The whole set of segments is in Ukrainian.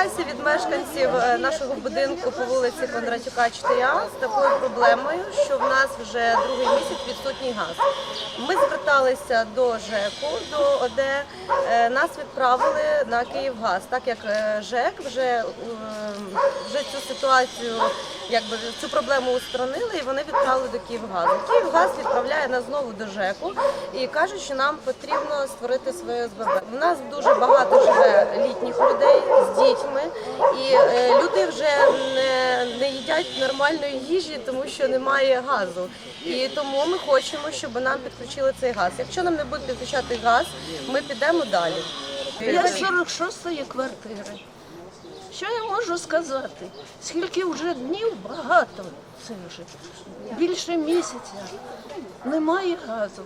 звертаюся від мешканців е, нашого будинку по вулиці Кондратюка 4А з такою проблемою, що в нас вже другий місяць відсутній газ. Ми зверталися до ЖЕКу, до ОД, е, нас відправили на Київгаз, так як е, ЖЕК вже, е, вже цю ситуацію, якби цю проблему устранили, і вони відправили до Київгазу. Київгаз відправляє нас знову до ЖЕКу і кажуть, що нам потрібно створити своє СББ. У нас дуже багато живе літніх людей з дітьми, і е, люди вже не, не їдять нормальної їжі, тому що немає газу. І тому ми хочемо, щоб нам підключили цей газ. Якщо нам не будуть підключати газ, ми підемо далі. Я з 46-ї квартири. Що я можу сказати? Скільки вже днів багато, це вже більше місяця. Немає газу.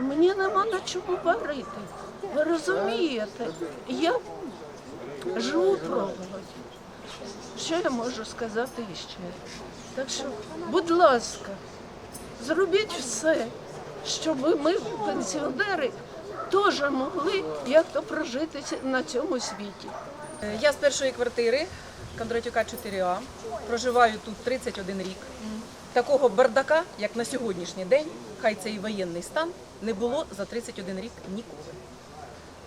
Мені нема на чому варити. Ви розумієте? Я живу пробувати. Що я можу сказати іще? Так що, будь ласка, зробіть все, щоб ми, пенсіонери, теж могли як-то прожити на цьому світі. Я з першої квартири Кондратюка 4А. Проживаю тут 31 рік. Такого бардака, як на сьогоднішній день, хай це і воєнний стан, не було за 31 рік ніколи.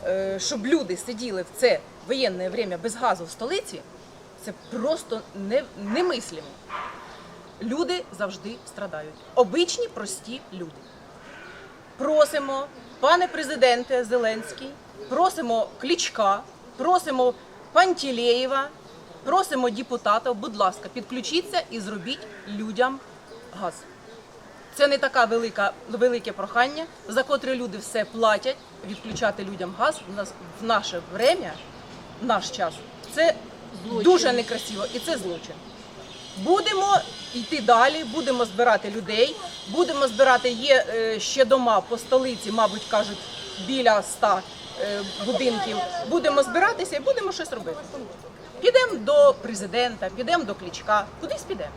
Е, Щоб люди сиділи в це воєнне время без газу в столиці, це просто не, немислимо. Люди завжди страдають. Обичні прості люди. Просимо, пане президенте Зеленський, просимо Клічка, просимо Пантілеєва, просимо депутатів, будь ласка, підключіться і зробіть людям газ. Це не така велика, велике прохання, за котре люди все платять, відключати людям газ в нас в наше время, в наш час. Це дуже некрасиво і це злочин. Будемо йти далі, будемо збирати людей, будемо збирати є е, ще дома по столиці, мабуть, кажуть, біля ста е, будинків. Будемо збиратися і будемо щось робити. Підемо до президента, підемо до клічка, кудись підемо.